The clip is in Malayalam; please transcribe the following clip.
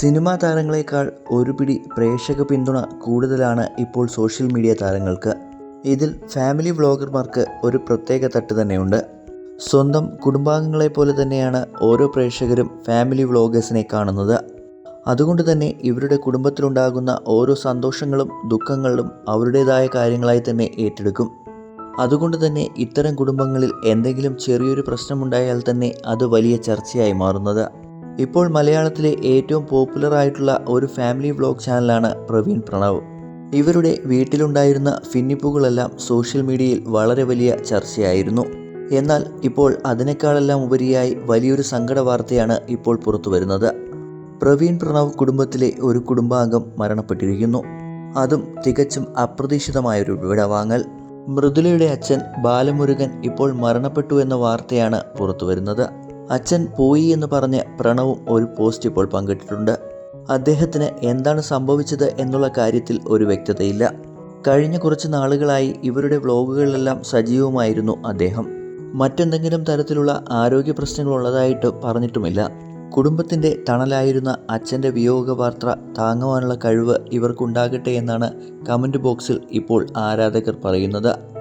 സിനിമാ താരങ്ങളെക്കാൾ ഒരു പിടി പ്രേക്ഷക പിന്തുണ കൂടുതലാണ് ഇപ്പോൾ സോഷ്യൽ മീഡിയ താരങ്ങൾക്ക്. ഇതിൽ ഫാമിലി വ്ളോഗർമാർക്ക് ഒരു പ്രത്യേക തട്ട് തന്നെയുണ്ട്. സ്വന്തം കുടുംബാംഗങ്ങളെ പോലെ തന്നെയാണ് ഓരോ പ്രേക്ഷകരും ഫാമിലി വ്ളോഗേഴ്സിനെ കാണുന്നത്. അതുകൊണ്ട് തന്നെ ഇവരുടെ കുടുംബത്തിലുണ്ടാകുന്ന ഓരോ സന്തോഷങ്ങളും ദുഃഖങ്ങളും അവരുടേതായ കാര്യങ്ങളായി തന്നെ ഏറ്റെടുക്കും. അതുകൊണ്ട് തന്നെ ഇത്തരം കുടുംബങ്ങളിൽ എന്തെങ്കിലും ചെറിയൊരു പ്രശ്നമുണ്ടായാൽ തന്നെ അത് വലിയ ചർച്ചയായി മാറുന്നത്. ഇപ്പോൾ മലയാളത്തിലെ ഏറ്റവും പോപ്പുലർ ആയിട്ടുള്ള ഒരു ഫാമിലി വ്ളോഗ് ചാനലാണ് പ്രവീൺ പ്രണവ്. ഇവരുടെ വീട്ടിലുണ്ടായിരുന്ന ഫിന്നിപ്പുകളെല്ലാം സോഷ്യൽ മീഡിയയിൽ വളരെ വലിയ ചർച്ചയായിരുന്നു. എന്നാൽ ഇപ്പോൾ അതിനേക്കാളെല്ലാം ഉപരിയായി വലിയൊരു സങ്കട വാർത്തയാണ് ഇപ്പോൾ പുറത്തു വരുന്നത്. പ്രവീൺ പ്രണവ് കുടുംബത്തിലെ ഒരു കുടുംബാംഗം മരണപ്പെട്ടിരിക്കുന്നു. അതും തികച്ചും അപ്രതീക്ഷിതമായൊരു വിടവാങ്ങൽ. മൃദുലയുടെ അച്ഛൻ ബാലമുരുകൻ ഇപ്പോൾ മരണപ്പെട്ടു എന്ന വാർത്തയാണ് പുറത്തു വരുന്നത്. അച്ഛൻ പോയി എന്ന് പറഞ്ഞ് പ്രണവും ഒരു പോസ്റ്റ് ഇപ്പോൾ പങ്കിട്ടിട്ടുണ്ട്. അദ്ദേഹത്തിന് എന്താണ് സംഭവിച്ചത് എന്നുള്ള കാര്യത്തിൽ ഒരു വ്യക്തതയില്ല. കഴിഞ്ഞ കുറച്ച് നാളുകളായി ഇവരുടെ വ്ലോഗുകളിലെല്ലാം സജീവമായിരുന്നു അദ്ദേഹം. മറ്റെന്തെങ്കിലും തരത്തിലുള്ള ആരോഗ്യ പ്രശ്നങ്ങളുള്ളതായിട്ട് പറഞ്ഞിട്ടുമില്ല. കുടുംബത്തിന്റെ തണലായിരുന്ന അച്ഛന്റെ വിയോഗ വാർത്ത താങ്ങുവാനുള്ള കഴിവ് ഇവർക്കുണ്ടാകട്ടെ എന്നാണ് കമന്റ് ബോക്സിൽ ഇപ്പോൾ ആരാധകർ പറയുന്നത്.